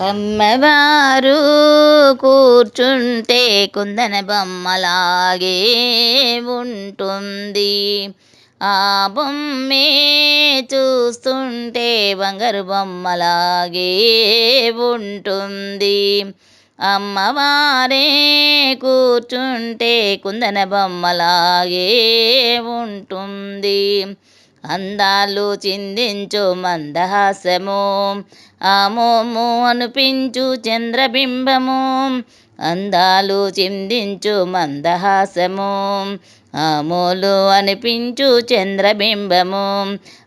అమ్మవారు కూర్చుంటే కుందన బొమ్మలాగే ఉంటుంది. ఆ బొమ్మే చూస్తుంటే బంగారు బొమ్మలాగే ఉంటుంది. అమ్మవారే కూర్చుంటే కుందన బొమ్మలాగే ఉంటుంది. అందాలు చిందించు మందహాసము. ఆమోము అనిపించు చంద్రబింబము. అందాలు చిందించు మందహాసము అమోలు అనిపించు చంద్రబింబము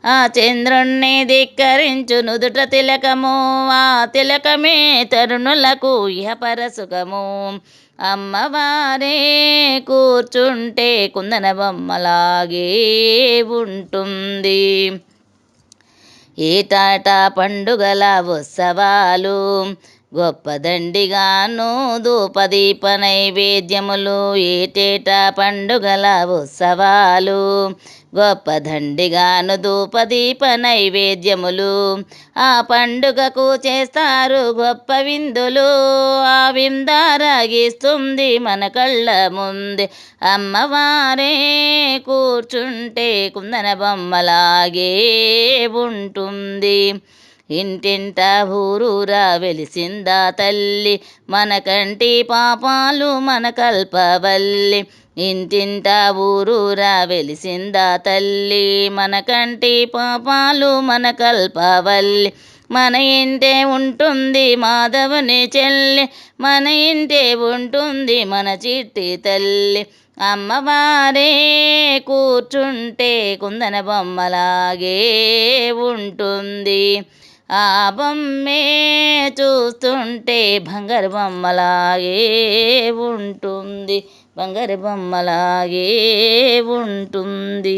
ఆ చంద్రుణ్ణి ధిక్కరించు నుదుట తిలకము ఆ తిలకమే తరుణులకు ఇహపర సుఖము అమ్మవారే కూర్చుంటే కుందన బొమ్మలాగే ఉంటుంది. ఏటాటా పండుగల ఉత్సవాలు గొప్పదండిగాను ధూపదీప నైవేద్యములు ఏటేటా పండుగల ఉత్సవాలు. గొప్పదండిగాను ధూపదీప నైవేద్యములు ఆ పండుగకు చేస్తారు గొప్ప విందులు. ఆ విందారాగిస్తుంది మన కళ్ళ ముందే. అమ్మవారే కూర్చుంటే కుందన బొమ్మలాగే ఉంటుంది. ఇంటింట ఊరూరా వెలిసిందా తల్లి? మన కంటి పాపాలు మన కల్పవల్లి. ఇంటింట ఊరూరా వెలిసిందా తల్లి? మన కంటి పాపాలు మన కల్పవల్లి. మన ఇంటే ఉంటుంది మాధవుని చెల్లి. మన ఇంటే ఉంటుంది మన చిట్టి తల్లి. అమ్మవారే కూర్చుంటే కుందన బొమ్మలాగే ఉంటుంది. ఆ బొమ్మే చూస్తుంటే బంగారు బొమ్మలాగే ఉంటుంది. బంగారు బొమ్మలాగే ఉంటుంది.